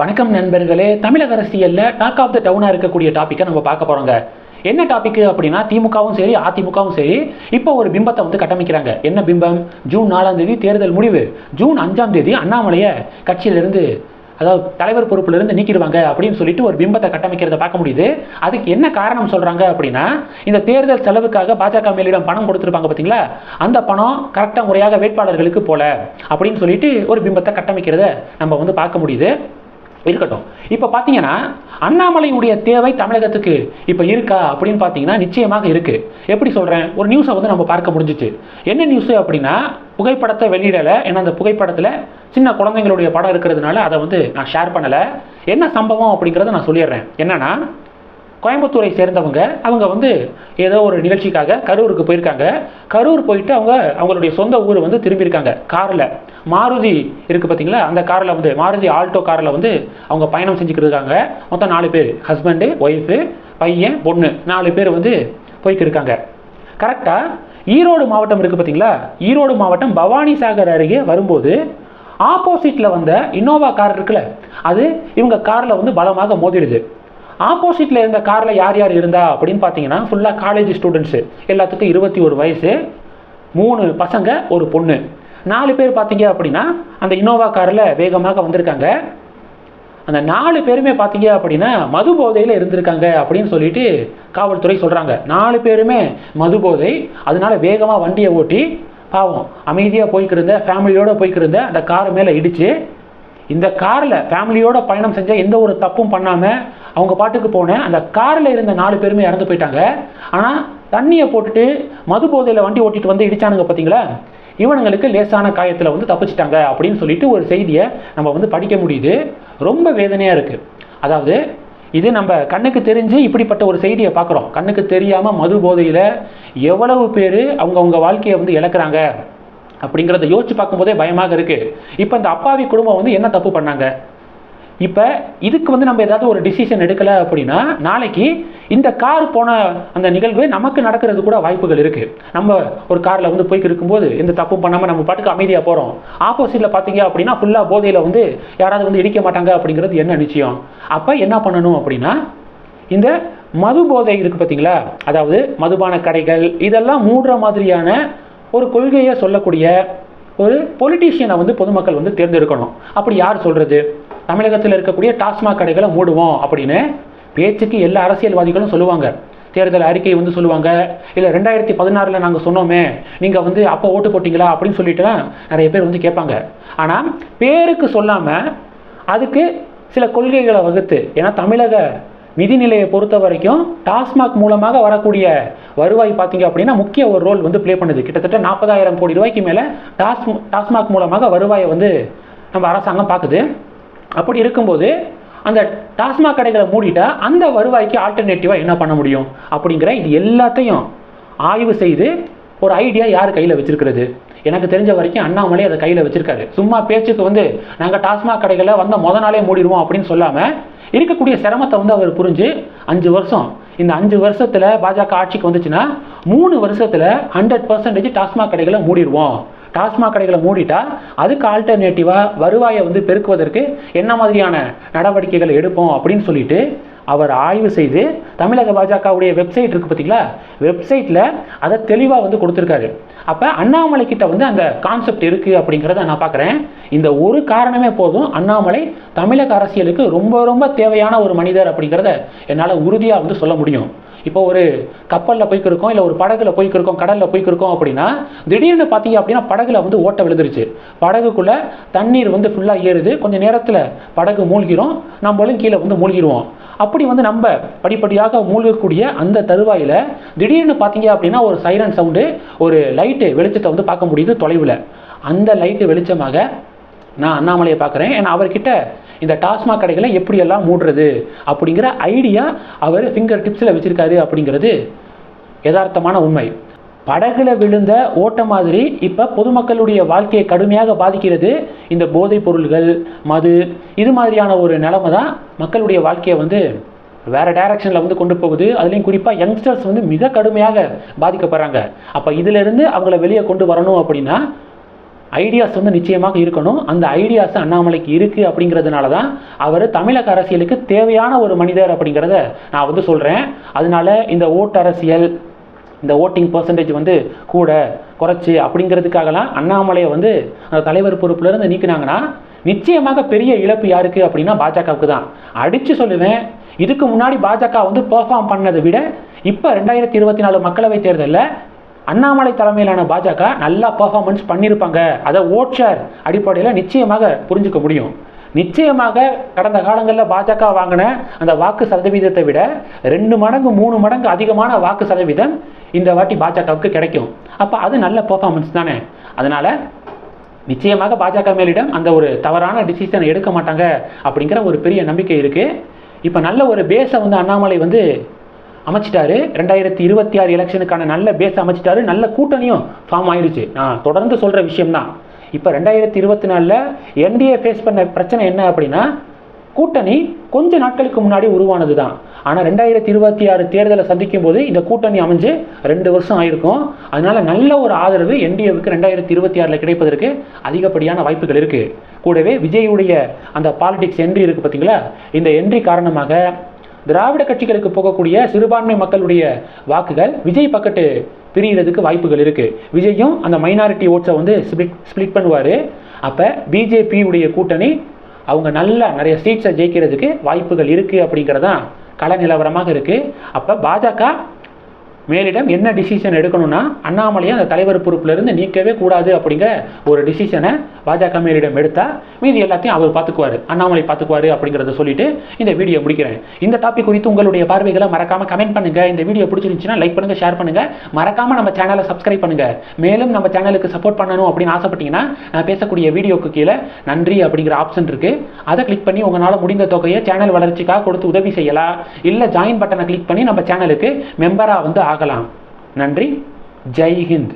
வணக்கம் நண்பர்களே. தமிழக அரசியலில் டாக் ஆஃப் த டவுனாக இருக்கக்கூடிய டாப்பிக்கை நம்ம பார்க்க போகிறோங்க என்ன டாபிக் அப்படின்னா திமுகவும் சரி அதிமுகவும் சரி இப்போ ஒரு பிம்பத்தை வந்து கட்டமைக்கிறாங்க. என்ன பிம்பம்? ஜூன் நாலாம் தேதி தேர்தல் முடிவு. ஜூன் அஞ்சாம் தேதி அண்ணாமலையை கட்சியிலிருந்து அதாவது தலைவர் பொறுப்பிலிருந்து நீக்கிடுவாங்க அப்படின்னு சொல்லிட்டு ஒரு பிம்பத்தை கட்டமைக்கிறத பார்க்க முடியுது. அதுக்கு என்ன காரணம் சொல்கிறாங்க அப்படின்னா இந்த தேர்தல் செலவுக்காக பாஜக மேலிடம் பணம் கொடுத்துருப்பாங்க பார்த்தீங்களா அந்த பணம் கரெக்டாக முறையாக வேட்பாளர்களுக்கு போல அப்படின்னு சொல்லிட்டு ஒரு பிம்பத்தை கட்டமைக்கிறத நம்ம வந்து பார்க்க முடியுது. இருக்கட்டும். இப்போ பார்த்தீங்கன்னா அண்ணாமலையுடைய தேவை தமிழகத்துக்கு இப்போ இருக்கா அப்படின்னு பார்த்தீங்கன்னா நிச்சயமாக இருக்குது எப்படி சொல்கிறேன் ஒரு நியூஸை வந்து நம்ம பார்க்க முடிஞ்சிச்சு. என்ன நியூஸு அப்படின்னா புகைப்படத்தை வெளியிடலை. ஏன்னா அந்த புகைப்படத்தில் சின்ன குழந்தைங்களுடைய படம் இருக்கிறதுனால அதை வந்து நான் ஷேர் பண்ணலை. என்ன சம்பவம் அப்படிங்கிறத நான் சொல்லிடுறேன். என்னென்னா கோயம்புத்தூரை சேர்ந்தவங்க அவங்க வந்து ஏதோ ஒரு நிகழ்ச்சிக்காக கரூருக்கு போயிருக்காங்க. கரூர் போயிட்டு அவங்க அவங்களுடைய சொந்த ஊர் வந்து திரும்பியிருக்காங்க. காரில். மாருதி இருக்குது பார்த்தீங்களா அந்த காரில் வந்து மாருதி ஆல்டோ காரில் வந்து அவங்க பயணம் செஞ்சுக்கிட்டு இருக்காங்க. மொத்தம் நாலு பேர். ஹஸ்பண்டு ஒய்ஃபு பையன் பொண்ணு. நாலு பேர் வந்து போய்க்கிருக்காங்க கரெக்டாக ஈரோடு மாவட்டம் இருக்குது பார்த்தீங்களா ஈரோடு மாவட்டம் பவானி சாகர் அருகே வரும்போது ஆப்போசிட்டில் வந்த இன்னோவா கார் இருக்குல்ல அது இவங்க காரில் வந்து பலமாக மோதிடுது. ஆப்போசிட்டில் இருந்த காரில் யார் யார் இருந்தா அப்படின்னு பார்த்தீங்கன்னா ஃபுல்லாக காலேஜ் ஸ்டூடெண்ட்ஸு எல்லாத்துக்கும் இருபத்தி ஒரு வயசு மூணு பசங்க ஒரு பொண்ணு. நாலு பேர் பார்த்தீங்க அப்படின்னா அந்த இன்னோவா காரில் வேகமாக வந்திருக்காங்க. அந்த நாலு பேருமே பார்த்தீங்க அப்படின்னா மது போதையில் இருந்திருக்காங்க அப்படின்னு சொல்லிட்டு காவல்துறை சொல்கிறாங்க நாலு பேருமே மது போதை அதனால வேகமாக வண்டியை ஓட்டி பாவம் அமைதியாக போய்க்கிருந்த ஃபேமிலியோடு போய்க்கிருந்த அந்த கார் மேலே இடித்து இந்த காரில் ஃபேமிலியோட பயணம் செஞ்ச எந்த ஒரு தப்பும் பண்ணாமல் அவங்க பாட்டுக்கு போனேன். அந்த காரில் இருந்த நாலு பேருமே இறந்து போயிட்டாங்க. ஆனால் தண்ணியை போட்டுட்டு மது போதையில் வண்டி ஓட்டிட்டு வந்து இடிச்சானுங்க பார்த்தீங்களா இவனுங்களுக்கு லேசான காயத்தில் வந்து தப்பிச்சிட்டாங்க அப்படின்னு சொல்லிட்டு ஒரு செய்தியை நம்ம வந்து படிக்க முடியுது. ரொம்ப வேதனையாக இருக்குது அதாவது இது நம்ம கண்ணுக்கு தெரிஞ்சு இப்படிப்பட்ட ஒரு செய்தியை பார்க்குறோம் கண்ணுக்கு தெரியாமல் மது போதையில் எவ்வளவு பேர் அவங்கவுங்க வாழ்க்கையை வந்து இழக்கிறாங்க. அப்படிங்கிறத யோசிச்சு பார்க்கும்போதே பயமாக இருக்குது இப்போ இந்த அப்பாவி குடும்பம் வந்து என்ன தப்பு பண்ணாங்க? இப்போ இதுக்கு வந்து நம்ம ஏதாவது ஒரு டிசிஷன் எடுக்கலை அப்படின்னா நாளைக்கு இந்த கார் போன அந்த நிகழ்வு நமக்கு நடக்கிறது கூட வாய்ப்புகள் இருக்குது நம்ம ஒரு காரில் வந்து போய்க்கு இருக்கும்போது எந்த தப்பும் பண்ணாமல் நம்ம பாட்டுக்கு அமைதியாக போகிறோம் ஆப்போசிட்டில் பார்த்தீங்க அப்படின்னா ஃபுல்லாக போதையில் வந்து யாராவது வந்து இடிக்க மாட்டாங்க அப்படிங்கிறது என்ன நிச்சயம்? அப்போ என்ன பண்ணணும் அப்படின்னா இந்த மது போதை இருக்குது பார்த்தீங்களா அதாவது மதுபான கடைகள் இதெல்லாம் மூடுற மாதிரியான ஒரு கொள்கையை சொல்லக்கூடிய ஒரு பொலிட்டீஷியனை வந்து பொதுமக்கள் வந்து தேர்ந்தெடுக்கணும். அப்படி யார் சொல்கிறது தமிழகத்தில் இருக்கக்கூடிய டாஸ்மாக் கடைகளை மூடுவோம் அப்படின்னு பேச்சுக்கு எல்லா அரசியல்வாதிகளும் சொல்லுவாங்க. தேர்தல் அறிக்கை வந்து சொல்லுவாங்க. இல்லை ரெண்டாயிரத்தி பதினாறில் நாங்கள் சொன்னோமே நீங்கள் வந்து அப்போ ஓட்டு போட்டிங்களா அப்படின்னு சொல்லிட்டுலாம் நிறைய பேர் வந்து கேட்பாங்க. ஆனால் பேருக்கு சொல்லாமல் அதுக்கு சில கொள்கைகளை வகுத்து ஏன்னா தமிழக நிதிநிலையை பொறுத்த வரைக்கும் டாஸ்மாக் மூலமாக வரக்கூடிய வருவாய் பார்த்தீங்க அப்படின்னா முக்கிய ஒரு ரோல் வந்து ப்ளே பண்ணுது. கிட்டத்தட்ட நாற்பதாயிரம் கோடி ரூபாய்க்கு மேலே டாஸ் டாஸ்மாக் மூலமாக வருவாயை வந்து நம்ம அரசாங்கம் பார்க்குது. அப்படி இருக்கும்போது அந்த டாஸ்மாக் கடைகளை மூடிட்டா அந்த வருவாய்க்கு ஆல்டர்னேட்டிவாக என்ன பண்ண முடியும்? அப்படிங்கிற இது எல்லாத்தையும் ஆய்வு செய்து ஒரு ஐடியா யார் கையில் வச்சிருக்கிறது? எனக்கு தெரிஞ்ச வரைக்கும் அண்ணாமலை அதை கையில் வச்சிருக்காரு. சும்மா பேச்சுக்கு வந்து நாங்கள் டாஸ்மாக் கடைகளை வந்த முத நாளே மூடிடுவோம் அப்படின்னு சொல்லாமல் இருக்கக்கூடிய சிரமத்தை வந்து அவர் புரிஞ்சு அஞ்சு வருஷம் இந்த அஞ்சு வருஷத்தில் பாஜக ஆட்சிக்கு வந்துச்சுன்னா மூணு வருஷத்தில் ஹண்ட்ரட் பர்சன்டேஜ் டாஸ்மாக் கடைகளை மூடிடுவோம். டாஸ்மாக் கடைகளை மூடிட்டா அதுக்கு ஆல்டர்னேட்டிவாக வருவாயை வந்து பெருக்குவதற்கு என்ன மாதிரியான நடவடிக்கைகள் எடுப்போம் அப்படின்னு சொல்லிட்டு அவர் ஆய்வு செய்து தமிழக பாஜகவுடைய வெப்சைட் இருக்குது பார்த்தீங்களா? வெப்சைட்டில் அதை தெளிவாக வந்து கொடுத்துருக்காரு. அப்போ அண்ணாமலை கிட்ட வந்து அந்த கான்செப்ட் இருக்குது அப்படிங்கிறத நான் பார்க்குறேன். இந்த ஒரு காரணமே போதும். அண்ணாமலை தமிழக அரசியலுக்கு ரொம்ப ரொம்ப தேவையான ஒரு மனிதர் அப்படிங்கிறத என்னால் உறுதியாக வந்து சொல்ல முடியும். இப்போ ஒரு கப்பலில் போய்க்கிருக்கோம் இல்லை ஒரு படகுல போய்க்கிருக்கோம் கடலில் போய்க்கிருக்கோம் அப்படின்னா திடீர்னு பார்த்தீங்க அப்படின்னா படகுல வந்து ஓட்ட விழுந்துருச்சு. படகுக்குள்ளே தண்ணீர் வந்து ஃபுல்லாக ஏறுது. கொஞ்சம் நேரத்தில் படகு மூழ்கிரும். நம்மளும் கீழே வந்து மூழ்கிடுவோம் அப்படி வந்து நம்ம படிப்படியாக மூழ்கக்கூடிய அந்த தருவாயில் திடீர்னு பார்த்தீங்க அப்படின்னா ஒரு சைரன் சவுண்டு ஒரு லைட்டு வெளிச்சத்தை வந்து பார்க்க முடியுது தொலைவில். அந்த லைட்டு வெளிச்சமாக நான் அண்ணாமலையை பார்க்குறேன். ஏன்னா அவர்கிட்ட இந்த டாஸ்மாக் கடைகளை எப்படியெல்லாம் மூடுறது அப்படிங்கிற ஐடியா அவர் ஃபிங்கர் டிப்ஸில் வச்சுருக்காரு அப்படிங்கிறது யதார்த்தமான உண்மை. படகுல விழுந்த ஓட்ட மாதிரி இப்போ பொதுமக்களுடைய வாழ்க்கையை கடுமையாக பாதிக்கிறது இந்த போதைப் பொருள்கள் மது இது மாதிரியான ஒரு நிலைமை தான் மக்களுடைய வாழ்க்கையை வந்து வேறு டைரக்ஷனில் வந்து கொண்டு போகுது. அதுலேயும் குறிப்பாக யங்ஸ்டர்ஸ் வந்து மிக கடுமையாக பாதிக்கப்படுறாங்க. அப்போ இதிலிருந்து அவங்கள வெளியே கொண்டு வரணும் அப்படின்னா ஐடியாஸ் வந்து நிச்சயமாக இருக்கணும். அந்த ஐடியாஸ் அண்ணாமலைக்கு இருக்குது அப்படிங்கிறதுனால தான் அவர் தமிழக அரசியலுக்கு தேவையான ஒரு மனிதர் அப்படிங்கிறத நான் வந்து சொல்கிறேன் அதனால இந்த ஓட்டு அரசியல் இந்த ஓட்டிங் பர்சன்டேஜ் வந்து கூட குறைச்சி அப்படிங்கிறதுக்காகலாம் அண்ணாமலையை வந்து அந்த தலைவர் பொறுப்புலேருந்து நீக்கினாங்கன்னா நிச்சயமாக பெரிய இழப்பு யாருக்கு அப்படின்னா பாஜகவுக்கு தான். அடித்து சொல்லுவேன் இதுக்கு முன்னாடி பாஜக வந்து பெர்ஃபார்ம் பண்ணதை விட இப்போ ரெண்டாயிரத்தி இருபத்தி நாலு மக்களவைத் தேர்தலில் அண்ணாமலை தலைமையிலான பாஜக நல்லா பர்ஃபார்மன்ஸ் பண்ணியிருப்பாங்க அதை ஓட்சர் அடிப்படையில் நிச்சயமாக புரிஞ்சுக்க முடியும். நிச்சயமாக கடந்த காலங்களில் பாஜக வாங்கின அந்த வாக்கு சதவீதத்தை விட ரெண்டு மடங்கு மூணு மடங்கு அதிகமான வாக்கு சதவீதம் இந்த வாட்டி பாஜகவுக்கு கிடைக்கும். அப்போ அது நல்ல பர்ஃபார்மன்ஸ் தானே. அதனால் நிச்சயமாக பாஜக மேலிடம் அந்த ஒரு தவறான டிசிஷன் எடுக்க மாட்டாங்க அப்படிங்கிற ஒரு பெரிய நம்பிக்கை இருக்குது இப்போ நல்ல ஒரு பேஸை வந்து அண்ணாமலை வந்து அமைச்சிட்டாரு. ரெண்டாயிரத்தி இருபத்தி ஆறு எலெக்ஷனுக்கான நல்ல பேஸ் அமைச்சிட்டாரு. நல்ல கூட்டணியும் ஃபார்ம் ஆயிடுச்சு நான் தொடர்ந்து சொல்கிற விஷயம்தான். இப்போ ரெண்டாயிரத்தி இருபத்தி நாலில் என்டிஏ ஃபேஸ் பண்ண பிரச்சனை என்ன அப்படின்னா கூட்டணி கொஞ்ச நாட்களுக்கு முன்னாடி உருவானது தான் ஆனால் ரெண்டாயிரத்தி இருபத்தி ஆறு தேர்தலை சந்திக்கும் போது இந்த கூட்டணி அமைஞ்சு ரெண்டு வருஷம் ஆயிருக்கும். அதனால நல்ல ஒரு ஆதரவு என்டிஏவுக்கு ரெண்டாயிரத்தி இருபத்தி ஆறில் கிடைப்பதற்கு அதிகப்படியான வாய்ப்புகள் இருக்குது கூடவே விஜயுடைய அந்த பாலிடிக்ஸ் என்ட்ரி இருக்குது பார்த்தீங்களா இந்த என்ட்ரி காரணமாக திராவிட கட்சிகளுக்கு போகக்கூடிய சிறுபான்மை மக்களுடைய வாக்குகள் விஜய் பக்கத்து பிரிகிறதுக்கு வாய்ப்புகள் இருக்குது விஜயும் அந்த மைனாரிட்டி ஓட்ஸை வந்து ஸ்பிளிட் ஸ்ப்ளிட் பண்ணுவார். அப்போ பிஜேபியுடைய கூட்டணி அவங்க நல்லா நிறைய சீட்ஸை ஜெயிக்கிறதுக்கு வாய்ப்புகள் இருக்குது அப்படிங்கிறதான் கள நிலவரமாக இருக்குது அப்போ பாஜக மேலிடம் என்ன டிசிஷன் எடுக்கணும்னா அண்ணாமலையை அந்த தலைவர் பொறுப்பிலிருந்து நீக்கவே கூடாது அப்படிங்கிற ஒரு டிசிஷனை பாஜக மேலிடம் எடுத்தால் மீதி எல்லாத்தையும் அவர் பார்த்துக்குவார். அண்ணாமலை பார்த்துக்குவாரு அப்படிங்கிறத சொல்லிட்டு இந்த வீடியோ முடிக்கிறேன். இந்த டாபிக் குறித்து உங்களுடைய பார்வைகளை மறக்காமல் கமெண்ட் பண்ணுங்கள் இந்த வீடியோ பிடிச்சிருந்துச்சுன்னா லைக் பண்ணுங்கள் ஷேர் பண்ணுங்கள் மறக்காமல் நம்ம சேனலை சப்ஸ்கிரைப் பண்ணுங்க. மேலும் நம்ம சேனலுக்கு சப்போர்ட் பண்ணணும் அப்படின்னு ஆசைப்பட்டீங்கன்னா நான் பேசக்கூடிய வீடியோக்கு கீழே நன்றி அப்படிங்கிற ஆப்ஷன் இருக்குது அதை கிளிக் பண்ணி உங்களால் முடிந்த தொகையை சேனல் வளர்ச்சிக்காக கொடுத்து உதவி செய்யலாம். இல்லை ஜாயின் பட்டனை கிளிக் பண்ணி நம்ம சேனலுக்கு மெம்பராக வந்து ஆகலாம் பார்க்கலாம். நன்றி. ஜெய்ஹிந்த்